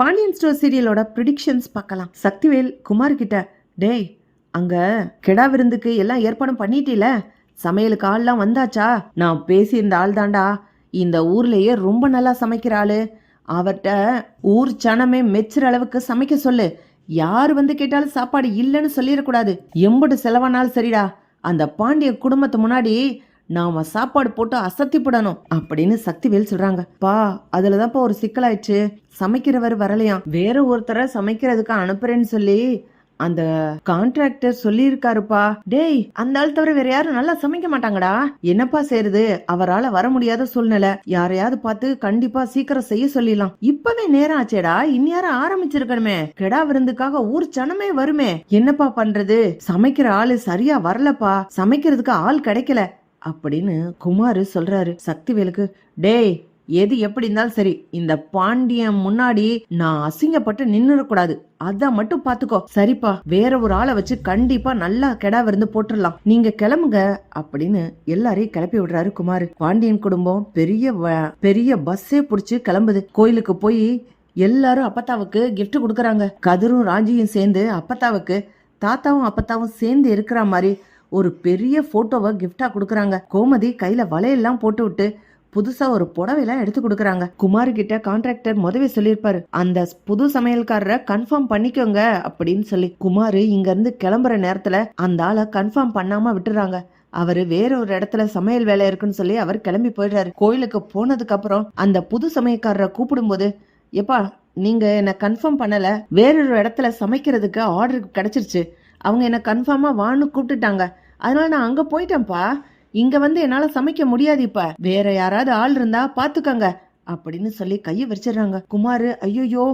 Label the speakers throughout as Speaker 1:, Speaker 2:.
Speaker 1: Pandian store சீரியலோட predictions பார்க்கலாம். சக்திவேல் குமார் கிட்ட டேய் அங்க கெடா விருந்துக்கு எல்லாம் ஏற்பாடும் பண்ணிட்டீல? சமையலுக்கு ஆள்லாம் வந்தாச்சா? நான் பேசியிருந்த ஆள் தாண்டா இந்த ஊர்லயே ரொம்ப நல்லா சமைக்கிற ஆளு. அவர்கிட்ட ஊர் சனமே மெச்சுற அளவுக்கு சமைக்க சொல்லு. யார் வந்து கேட்டாலும் சாப்பாடு இல்லைன்னு சொல்லிடக்கூடாது. எம்புட்டு செலவானாலும் சரிடா. அந்த பாண்டிய குடும்பத்து முன்னாடி நாம சாப்பாடு போட்டு அசத்திப்படணும் அப்படின்னு சக்திவேல் சொல்றாங்க. பா அதுலதான்ப்பா ஒரு சிக்கலாயிடுச்சு. சமைக்கிறவர் வரலையாம். வேற ஒருத்தரை சமைக்கிறதுக்கு அனுப்புறேன்னு சொல்லி அந்த கான்ட்ராக்டர் சொல்லியிருக்காருப்பா. டேய் அந்த ஆள் தவிர வேற யாரும் நல்லா சமைக்க மாட்டாங்கடா. என்னப்பா செய்யறது அவரால வர முடியாத சூழ்நிலை. யாரையாவது பார்த்து கண்டிப்பா சீக்கிரம் செய்ய சொல்லிடலாம். இப்பவே நேரம் ஆச்சேடா. இந்நேரம் ஆரம்பிச்சிருக்கணுமே. கெடா விருந்துக்காக ஊர் சனமே வருமே. என்னப்பா பண்றது? சமைக்கிற ஆளு சரியா வரலப்பா. சமைக்கிறதுக்கு ஆள் கிடைக்கல. அப்படின்னு குமார் சொல்றாரு. சக்திவேலுக்கு டேய் எது எப்படி இருந்தாலும் சரி இந்த பாண்டியன் முன்னாடி நான் அசிங்கப்பட்டு நின்னுடக்கூடாது. அதான் மட்டும் பாத்துக்கோ. சரிப்பா வேற ஒரு ஆளை வச்சு கண்டிப்பா நல்லா கெடா விருந்து போட்டுடலாம். நீங்க கிளம்புங்க அப்படின்னு எல்லாரையும் கிளப்பி விடுறாரு குமார். பாண்டியன் குடும்பம் பெரிய வ- பெரிய பஸ்ஸே புடிச்சு கிளம்புது. கோயிலுக்கு போய் எல்லாரும் அப்பத்தாவுக்கு கிஃப்ட் கொடுக்கறாங்க. கதிரும் ராஜியும் சேர்ந்து அப்பத்தாவுக்கு தாத்தாவும் அப்பத்தாவும் சேர்ந்து இருக்கிற மாதிரி ஒரு பெரிய போட்டோவை கிஃப்டா கொடுக்கறாங்க. கோமதி கையில வலையெல்லாம் போட்டு விட்டு புதுசா ஒரு புடவையெல்லாம் எடுத்து கொடுக்கறாங்க. குமார் கிட்ட கான்ட்ராக்டர் முதவே சொல்லியிருப்பாரு. அந்த புது சமையல்காரரை கன்ஃபார்ம் பண்ணிக்கோங்க அப்படின்னு சொல்லி குமார் இங்க இருந்து கிளம்புற நேரத்துல அந்த ஆளை கன்ஃபார்ம் பண்ணாம விட்டுறாங்க. அவரு வேற ஒரு இடத்துல சமையல் வேலை இருக்குன்னு சொல்லி அவர் கிளம்பி போயிடுறாரு. கோயிலுக்கு போனதுக்கு அப்புறம் அந்த புது சமையல்காரரை கூப்பிடும்போது எப்பா நீங்க என்ன கன்ஃபார்ம் பண்ணல. வேறொரு இடத்துல சமைக்கிறதுக்கு ஆர்டர் கிடைச்சிருச்சு. அவங்க என்னை கன்ஃபார்மாக வான்னு கூப்பிட்டுட்டாங்க. அதனால நான் அங்கே போயிட்டேன்ப்பா. இங்கே வந்து என்னால் சமைக்க முடியாது இப்போ. வேற யாராவது ஆள் இருந்தா பார்த்துக்கங்க அப்படின்னு சொல்லி கையை வச்சிடுறாங்க குமாரு ஐயோயோ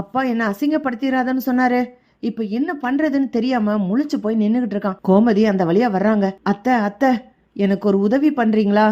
Speaker 1: அப்பா என்னை அசிங்கப்படுத்திடாதன்னு சொன்னாரு. இப்போ என்ன பண்றதுன்னு தெரியாம முழிச்சு போய் நின்றுகிட்டு இருக்கான். கோமதி அந்த வழியா வர்றாங்க. அத்தை அத்தை எனக்கு ஒரு உதவி பண்றீங்களா?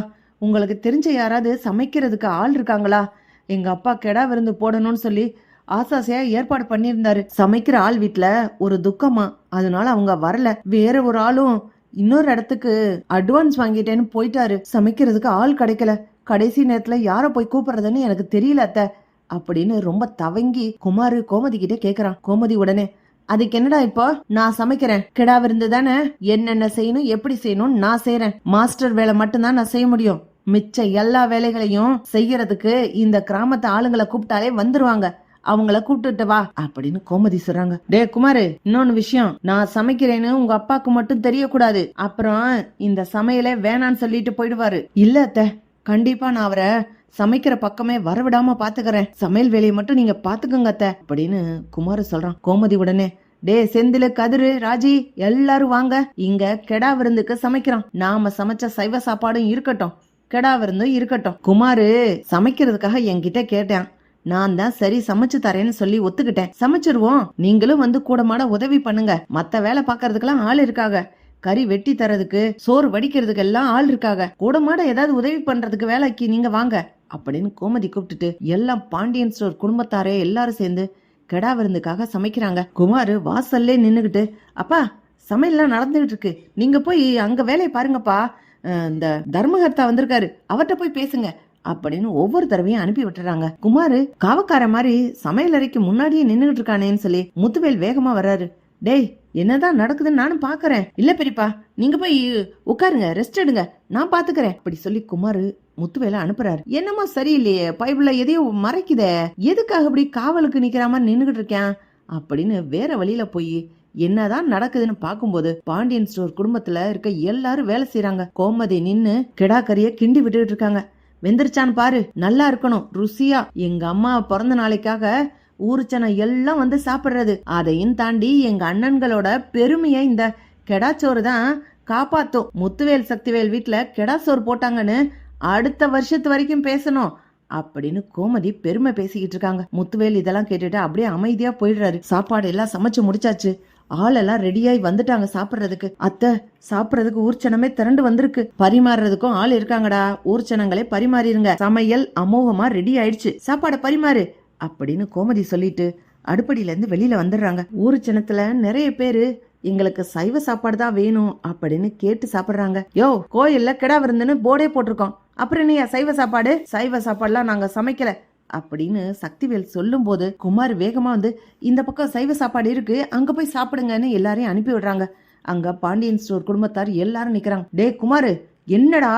Speaker 1: உங்களுக்கு தெரிஞ்ச யாராவது சமைக்கிறதுக்கு ஆள் இருக்காங்களா? எங்க அப்பா கெடா விருந்து போடணும்னு சொல்லி ஆசாசையா ஏற்பாடு பண்ணியிருந்தாரு. சமைக்கிற ஆள் வீட்டுல ஒரு துக்கமா. அதனால அவங்க வரல. வேற ஒரு ஆளும் இன்னொரு இடத்துக்கு அட்வான்ஸ் வாங்கிட்டேன்னு போயிட்டாரு. சமைக்கிறதுக்கு ஆள் கிடைக்கல. கடைசி நேரத்துல யார போய் கூப்பிடுறதுன்னு எனக்கு தெரியல அத்த. அப்படின்னு ரொம்ப தவங்கி குமாரு கோமதி கிட்ட கேக்குறான். கோமதி உடனே அதுக்கு என்னடா இப்போ? நான் சமைக்கிறேன். கிடா விருந்து தானே? என்னென்ன செய்யணும்? எப்படி செய்யணும் நான் செய்யறேன் மாஸ்டர் வேலை மட்டும்தான் நான் செய்ய முடியும். மிச்ச எல்லா வேலைகளையும் செய்யறதுக்கு இந்த கிராமத்து ஆளுங்களை கூப்பிட்டாலே வந்துருவாங்க. அவங்கள கூப்பிட்டுட்டு வா அப்படின்னு கோமதி சொல்றாங்க. டே குமாரு இன்னொன்னு விஷயம். நான் சமைக்கிறேன்னு உங்க அப்பாக்கு மட்டும் தெரியக்கூடாது. அப்புறம் இந்த சமையலே வேணான்னு சொல்லிட்டு போயிடுவாரு. இல்ல அத்தை. கண்டிப்பா நான் அவரை சமைக்கிற பக்கமே வரவிடாம பாத்துக்கறேன். சமையல் வேலையை மட்டும் நீங்க பாத்துக்கோங்க அத்த அப்படின்னு குமாரு சொல்றான். கோமதி உடனே டே செந்தில கதிரு ராஜி எல்லாரும் வாங்க. இங்க கெடா விருந்துக்கு சமைக்கிறோம். நாம சமைச்ச சைவ சாப்பாடும் இருக்கட்டும். கெடா விருந்தும் இருக்கட்டும். குமாரு சமைக்கிறதுக்காக என்கிட்ட கேட்டான். நான் தான் சரி சமைச்சு தரேன்னு சொல்லி ஒத்துக்கிட்டேன். சமைச்சிருவோம். நீங்களும் வந்து கூட மாட உதவி பண்ணுங்க. மத்த வேலை பாக்குறதுக்கெல்லாம் ஆள் இருக்காங்க. கறி வெட்டி தரதுக்கு சோறு வடிக்கிறதுக்கு எல்லாம் ஆள் இருக்காங்க. கூட மாட ஏதாவது உதவி பண்றதுக்கு வேலைக்கு நீங்க வாங்க. அப்படின்னு கோமதி கூப்பிட்டுட்டு எல்லாம் பாண்டியன் ஸ்டோர் குடும்பத்தாரே எல்லாரும் சேர்ந்து கெடா விருந்துக்காக சமைக்கிறாங்க. குமார் வாசல்லே நின்னுகிட்டு அப்பா சமையல்லாம் நடந்துகிட்டு இருக்கு. நீங்க போய் அங்க வேலையை பாருங்கப்பா. இந்த தர்மகர்த்தா வந்திருக்காரு. அவர்கிட்ட போய் பேசுங்க. அப்படின்னு ஒவ்வொரு தடவையும் அனுப்பி விட்டுறாங்க. குமாரு காவக்கார மாதிரி சமையல் அறைக்கு முன்னாடியே நின்னுகிட்டு இருக்கானேன்னு சொல்லி முத்துவேல் வேகமா வர்றாரு. டேய் என்னதான் நடக்குதுன்னு நானும் பாக்குறேன். இல்ல பெரியப்பா நீங்க போய் உட்காருங்க ரெஸ்ட் எடுங்க. நான் பாத்துக்கிறேன். அப்படி சொல்லி குமாரு முத்துவேல அனுப்புறாரு. என்னமோ சரியில்லையே பைபிள்ல எதையோ மறைக்குதே. எதுக்காக இப்படி காவலுக்கு நிக்கிற மாதிரி நின்னுகிட்டு இருக்கேன்? அப்படின்னு வேற வழியில போய் என்னதான் நடக்குதுன்னு பார்க்கும்போது பாண்டியன் ஸ்டோர் குடும்பத்துல இருக்க எல்லாரும் வேலை செய்யறாங்க கோமதி நின்னு கெடாக்கறிய கிண்டி விட்டுட்டு இருக்காங்க. வெந்திருச்சான்னு பாரு. நல்லா இருக்கணும். ருசியா. எங்க அம்மா பிறந்த நாளைக்காக ஊருச்சனை எல்லாம் வந்து சாப்பிடுறது. அதையும் தாண்டி எங்க அண்ணன்களோட பெருமையை இந்த கெடாச்சோறு தான் காப்பாத்தும். முத்துவேல் சக்திவேல் வீட்டுல கெடாசோறு போட்டாங்கன்னு அடுத்த வருஷத்து வரைக்கும் பேசணும் அப்படின்னு கோமதி பெருமை பேசிக்கிட்டு இருக்காங்க. முத்துவேல் இதெல்லாம் கேட்டுட்டு அப்படியே அமைதியா போயிடுறாரு. சாப்பாடு எல்லாம் சமைச்சு முடிச்சாச்சு. ஆளெல்லாம் ரெடியாகி வந்துட்டாங்க சாப்பிடுறதுக்கு. அத்தை சாப்பிடுறதுக்கு ஊர்ச்சனமே திரண்டு வந்திருக்கு. பரிமாறுறதுக்கும் ஆள் இருக்காங்கடா. ஊர்ச்சனங்களே பரிமாறிருங்க. சமையல் அமோகமா ரெடி ஆயிடுச்சு. சாப்பாடை பரிமாறு. அப்படின்னு கோமதி சொல்லிட்டு அடுப்படியில இருந்து வெளியில வந்துடுறாங்க. ஊருச்சனத்துல நிறைய பேரு எங்களுக்கு சைவ சாப்பாடு தான் வேணும் அப்படின்னு கேட்டு சாப்பிடுறாங்க. யோ கோயில்ல கிடா விருந்துன்னு போர்டே போட்டிருக்கோம். அப்புறம் என்னையா சைவ சாப்பாடு? சைவ சாப்பாடுலாம் நாங்க சமைக்கல. அப்படின்னு சக்திவேல் சொல்லும்போது குமார் வேகமாக வந்து இந்த பக்கம் சைவ சாப்பாடு இருக்கு அங்கே போய் சாப்பிடுங்கன்னு எல்லாரையும் அனுப்பி விடுறாங்க. அங்கே பாண்டியன் ஸ்டோர் குடும்பத்தார் எல்லாரும் நிற்கிறாங்க டே குமார் என்னடா?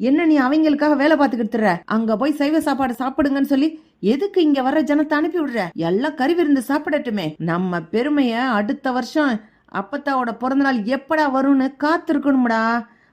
Speaker 1: என்ன நீ அவங்களுக்காக வேலை பார்த்துக்கிட்டுற அங்க போய் சைவ சாப்பாடு சாப்பிடுங்கன்னு சொல்லி எதுக்கு இங்க வர ஜனத்தை அனுப்பி விடுற? எல்லாம் கறி விருந்து சாப்பிடட்டுமே. நம்ம பெருமைய அடுத்த வருஷம் அப்பத்தாவோட பிறந்தநாள் எப்படா வரும்னு காத்திருக்கணும்டா.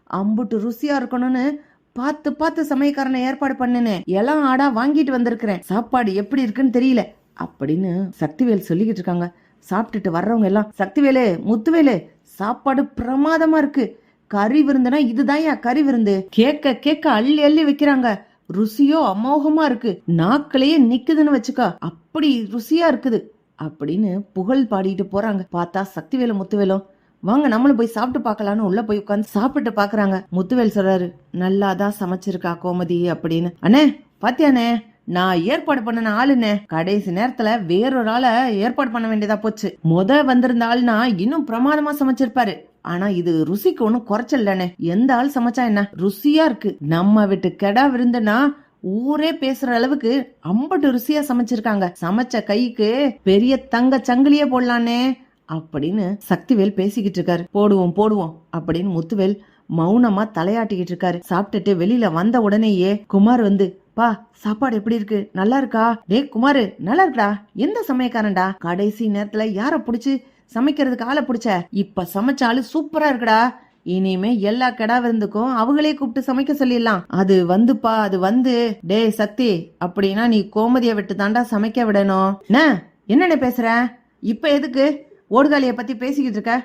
Speaker 1: அம்புட்டு ருசியா இருக்கணும்னு பார்த்து பார்த்து சமயக்காரனை ஏற்பாடு பண்ணினேன் எல்லாம் ஆடா வாங்கிட்டு வந்திருக்கிறேன். சாப்பாடு எப்படி இருக்குன்னு தெரியல. அப்படின்னு சக்திவேல் சொல்லிக்கிட்டு இருக்காங்க. சாப்பிட்டுட்டு வர்றவங்க எல்லாம் சக்திவேலு முத்துவேலு சாப்பாடு பிரமாதமா இருக்கு. கறி விருந்துனா இதுதான் கறி விருந்து. கேக்க கேக்க அள்ளி அள்ளி வைக்கிறாங்க. ருசியோ அமோகமா இருக்கு. நாக்கிலேயே நிக்குதுன்னு வச்சுக்கோ அப்படி ருசியா இருக்குது. அப்படின்னு புகழ் பாடிட்டு போறாங்க. பார்த்தா சக்திவேலு முத்துவேலும் வாங்க நம்மளும் போய் சாப்பிட்டு பார்க்கலான்னு உள்ள போய் உட்காந்து சாப்பிட்டு பாக்குறாங்க முத்துவேல் சொல்றாரு நல்லாதான் சமைச்சிருக்கா கோமதி அப்படின்னு. அண்ணே பாத்தியானே நான் ஏற்பாடு பண்ணின ஆளுண்ணே. கடைசி நேரத்துல வேறொரு ஆளை ஏற்பாடு பண்ண வேண்டியதா போச்சு. முத வந்திருந்த ஆள்னா இன்னும் பிரமாதமா சமைச்சிருப்பாரு. ஆனா இது ருசிக்கு ஒன்றும் குறைச்சல்லண்ணே. எந்த ஆள் சமைச்சா என்ன? ருசியா இருக்கு. நம்ம வீட்டு கெடா விருந்துனா ஊரே பேசுற அளவுக்கு அம்பட்டு ருசியா சமைச்சிருக்காங்க. சமைச்ச கைக்கு பெரிய தங்க சங்கிலியே போடலானே அப்படின்னு சக்திவேல் பேசிக்கிட்டு இருக்காரு. போடுவோம் போடுவோம் அப்படின்னு முத்துவேல் மௌனமா தலையாட்டிக்கிட்டு இருக்காரு. சாப்பிட்டுட்டு வெளியில வந்த உடனேயே குமார் வந்து பா சாப்பாடு எப்படி இருக்கு? நல்லா இருக்கா? டேய் குமாரு நல்லா இருக்குடா? எந்த சமயக்காரன்டா? கடைசி நேரத்துல யார புடிச்சு சமைக்கிறதுக்கு ஆளை புடிச்ச? இப்ப சமைச்சாலும் சூப்பரா இருக்குடா. இனிமே எல்லா கெடா விருந்துக்கும் அவங்களே கூப்பிட்டு சமைக்க சொல்லிடலாம். அது வந்துப்பா அது வந்து. டேய் சக்தி அப்படின்னா நீ கோமதியை விட்டு தாண்டா சமைக்க விடணும். என்ன என்னென்ன பேசுற? இப்ப எதுக்கு? ஓடுகாலிய பத்தி பேசிக்கிட்டு இருக்க?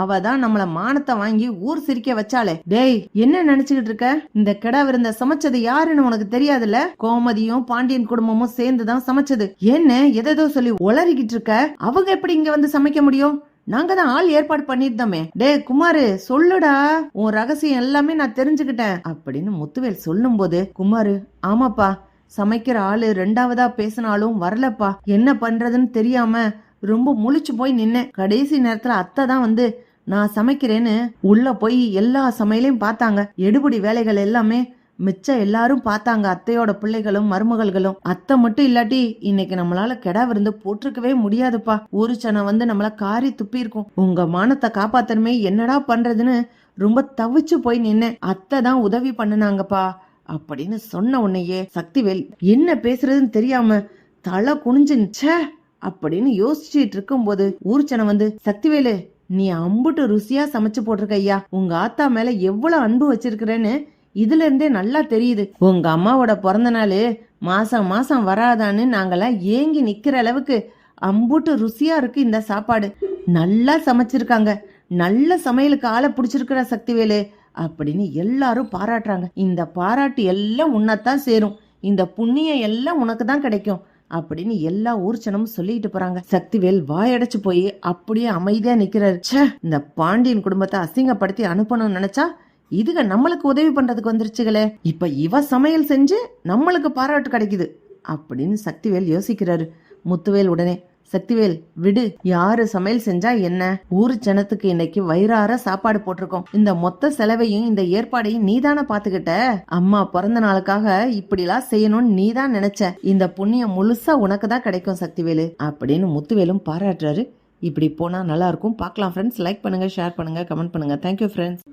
Speaker 1: அவ தான் நம்மள மானத்தை வாங்கி ஊர் சிரிக்க வச்சாலே டேய் என்ன நினைச்சுக்கிட்டு இருக்க? இந்த கிடா விருந்த சமைச்சது யாருன்னு உனக்கு தெரியாதுல்ல? கோமதியும் பாண்டியன் குடும்பமும் சேர்ந்து தான் சமைச்சது. என்ன எதோ சொல்லி உளறிக்கிட்டு இருக்க? அவங்க எப்படி இங்க வந்து சமைக்க முடியும்? நாங்க தான் ஆள் ஏற்பாடு பண்ணிருந்தோமே டே குமாரு சொல்லுடா. உன் ரகசியம் எல்லாமே நான் தெரிஞ்சுக்கிட்டேன். அப்படின்னு முத்துவேல் சொல்லும்போது குமாரு ஆமாப்பா. சமைக்கிற ஆளு ரெண்டாவதா பேசினாலும் வரலப்பா. என்ன பண்றதுன்னு தெரியாம ரொம்ப முழிச்சு போய் நின்னேன் கடைசி நேரத்துல அத்தை தான் வந்து நான் சமைக்கிறேன்னு உள்ள போய் எல்லா சமையலையும் பார்த்தாங்க. எடுபடி வேலைகள் எல்லாமே மிச்சம் எல்லாரும் பார்த்தாங்க. அத்தையோட பிள்ளைகளும் மருமகள்களும். அத்தை மட்டும் இல்லாட்டி இன்னைக்கு நம்மளால கெடா விருந்து போட்டிருக்கவே முடியாதுப்பா. ஒரு சனை வந்து நம்மள காரி துப்பி இருக்கும். உங்க மானத்தை காப்பாத்தணுமே என்னடா பண்றதுன்னு ரொம்ப தவிச்சு போய் நின்னேன் அத்தை தான் உதவி பண்ணுனாங்கப்பா அப்படின்னு சொன்ன உன்னையே சக்திவேல் என்ன பேசுறதுன்னு தெரியாம தலை குனிஞ்சுச்சே அப்படின்னு யோசிச்சுட்டு இருக்கும்போது ஊர்ச்சனை வந்து சக்திவேலு நீ அம்புட்டு ருசியா சமைச்சு போட்டிருக்க ஐயா. உங்க ஆத்தா மேல எவ்வளவு அன்பு வச்சிருக்கிறேன்னு இதுல இருந்தே நல்லா தெரியுது. உங்க அம்மாவோட பிறந்த நாள் மாசம் மாசம் வராதான்னு நாங்கெல்லாம் ஏங்கி நிக்கிற அளவுக்கு அம்புட்டு ருசியா இருக்கு இந்த சாப்பாடு. நல்லா சமைச்சிருக்காங்க. நல்ல சமையலுக்கு ஆளை பிடிச்சிருக்கிற சக்திவேலு அப்படின்னு எல்லாரும் பாராட்டுறாங்க. இந்த பாராட்டு எல்லாம் உன்னத்தான் சேரும். இந்த புண்ணியம் எல்லாம் உனக்கு தான் கிடைக்கும். அப்படின்னு எல்லா ஊர்ச்சனமும் சொல்லிட்டு போறாங்க. சக்திவேல் வாயடைச்சு போய் அப்படியே அமைதியா நிக்கிறாரு. ச்சே இந்த பாண்டியன் குடும்பத்தை அசிங்கப்படுத்தி அனுப்பணும்னு நினைச்சா இதுக நம்மளுக்கு உதவி பண்றதுக்கு வந்துருச்சுகளே. இப்ப இவ சமையல் செஞ்சு நம்மளுக்கு பாராட்டு கிடைக்குது அப்படின்னு சக்திவேல் யோசிக்கிறாரு. முத்துவேல் உடனே சக்திவேல் விடு. யாரு சமையல் செஞ்சா என்ன? ஊரு ஜனத்துக்கு இன்னைக்கு வயிறார சாப்பாடு போட்டிருக்கோம். இந்த மொத்த செலவையும் இந்த ஏற்பாடையும் நீதான பாத்துக்கிட்ட அம்மா பிறந்த நாளுக்காக இப்படிலாம் செய்யணும்னு நீதான் நினைச்ச. இந்த புண்ணியம் முழுசா உனக்கு தான் கிடைக்கும் சக்திவேலு. அப்படின்னு முத்துவேலும் பாராட்டுறாரு. இப்படி போனா நல்லா இருக்கும். பார்க்கலாம் ஃப்ரெண்ட்ஸ் லைக் பண்ணுங்க ஷேர் பண்ணுங்க கமெண்ட் பண்ணுங்க. Thank you friends